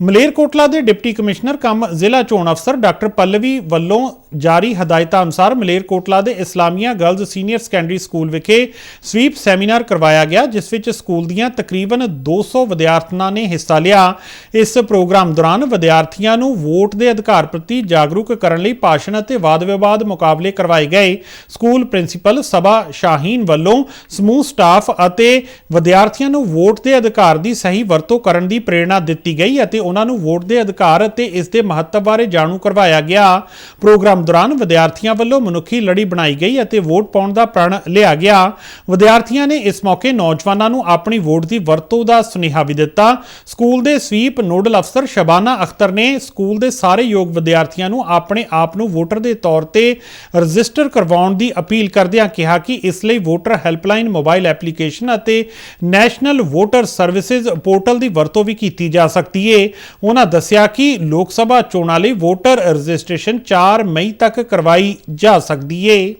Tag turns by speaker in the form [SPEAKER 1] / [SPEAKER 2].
[SPEAKER 1] ਮਲੇਰਕੋਟਲਾ ਦੇ deputy commissioner ਕਮ ਜ਼ਿਲ੍ਹਾ ਚੋਣ ਅਫਸਰ ਡਾਕਟਰ ਪੱਲਵੀ ਵੱਲੋਂ ਜਾਰੀ ਹਦਾਇਤਾਂ ਅਨੁਸਾਰ ਮਲੇਰਕੋਟਲਾ ਦੇ Islamia girls senior secondary school ਵਿਖੇ ਸਵੀਪ ਸੈਮੀਨਾਰ ਕਰਵਾਇਆ ਗਿਆ, ਜਿਸ ਵਿੱਚ ਸਕੂਲ ਦੀਆਂ ਤਕਰੀਬਨ 200 ਵਿਦਿਆਰਥਣਾਂ ਨੇ ਹਿੱਸਾ ਲਿਆ। ਇਸ ਪ੍ਰੋਗਰਾਮ ਦੌਰਾਨ ਵਿਦਿਆਰਥੀਆਂ ਨੂੰ ਵੋਟ ਦੇ ਅਧਿਕਾਰ ਪ੍ਰਤੀ ਜਾਗਰੂਕ ਕਰਨ ਲਈ ਭਾਸ਼ਣ ਅਤੇ ਵਾਦ-ਵਿਵਾਦ ਮੁਕਾਬਲੇ ਕਰਵਾਏ ਗਏ। ਸਕੂਲ ਪ੍ਰਿੰਸੀਪਲ ਸਭਾ ਸ਼ਾਹੀਨ ਵੱਲੋਂ ਸਮੂਹ ਸਟਾਫ ਅਤੇ ਵਿਦਿਆਰਥੀਆਂ ਨੂੰ ਵੋਟ ਦੇ ਅਧਿਕਾਰ ਦੀ ਸਹੀ ਵਰਤੋਂ ਕਰਨ ਦੀ ਪ੍ਰੇਰਣਾ ਦਿੱਤੀ ਗਈ ਅਤੇ ਉਹਨਾਂ ਨੂੰ ਵੋਟ ਦੇ ਅਧਿਕਾਰ ਅਤੇ ਇਸ ਦੇ ਮਹੱਤਵ ਬਾਰੇ ਜਾਣੂ ਕਰਵਾਇਆ ਗਿਆ। ਪ੍ਰੋਗਰਾਮ ਦੌਰਾਨ ਵਿਦਿਆਰਥੀਆਂ ਵੱਲੋਂ ਮਨੁੱਖੀ ਲੜੀ ਬਣਾਈ ਗਈ ਅਤੇ ਵੋਟ ਪਾਉਣ ਦਾ ਪ੍ਰਣ ਲਿਆ ਗਿਆ। ਵਿਦਿਆਰਥੀਆਂ ਨੇ ਇਸ ਮੌਕੇ ਨੌਜਵਾਨਾਂ ਨੂੰ ਆਪਣੀ ਵੋਟ ਦੀ ਵਰਤੋਂ ਦਾ ਸੁਨੇਹਾ ਵੀ ਦਿੱਤਾ। ਸਕੂਲ ਦੇ ਸਵੀਪ ਨੋਡਲ ਅਫਸਰ ਸ਼ਬਾਨਾ ਅਖਤਰ ਨੇ ਸਕੂਲ ਦੇ ਸਾਰੇ ਯੋਗ ਵਿਦਿਆਰਥੀਆਂ ਨੂੰ ਆਪਣੇ ਆਪ ਨੂੰ ਵੋਟਰ ਦੇ ਤੌਰ ਤੇ ਰਜਿਸਟਰ ਕਰਵਾਉਣ ਦੀ ਅਪੀਲ ਕਰਦਿਆਂ ਕਿਹਾ ਕਿ ਇਸ ਲਈ ਵੋਟਰ ਹੈਲਪਲਾਈਨ, ਮੋਬਾਈਲ ਐਪਲੀਕੇਸ਼ਨ ਅਤੇ ਨੈਸ਼ਨਲ ਵੋਟਰ ਸਰਵਿਸਿਜ਼ ਪੋਰਟਲ ਦੀ ਵਰਤੋਂ ਵੀ ਕੀਤੀ ਜਾ ਸਕਦੀ ਹੈ ਉਹਨਾਂ ਦੱਸਿਆ ਕਿ ਲੋਕ ਸਭਾ ਚੋਣਾਂ ਲਈ ਵੋਟਰ ਰਜਿਸਟ੍ਰੇਸ਼ਨ 4 ਮਈ ਤੱਕ ਕਰਵਾਈ ਜਾ ਸਕਦੀ ਏ।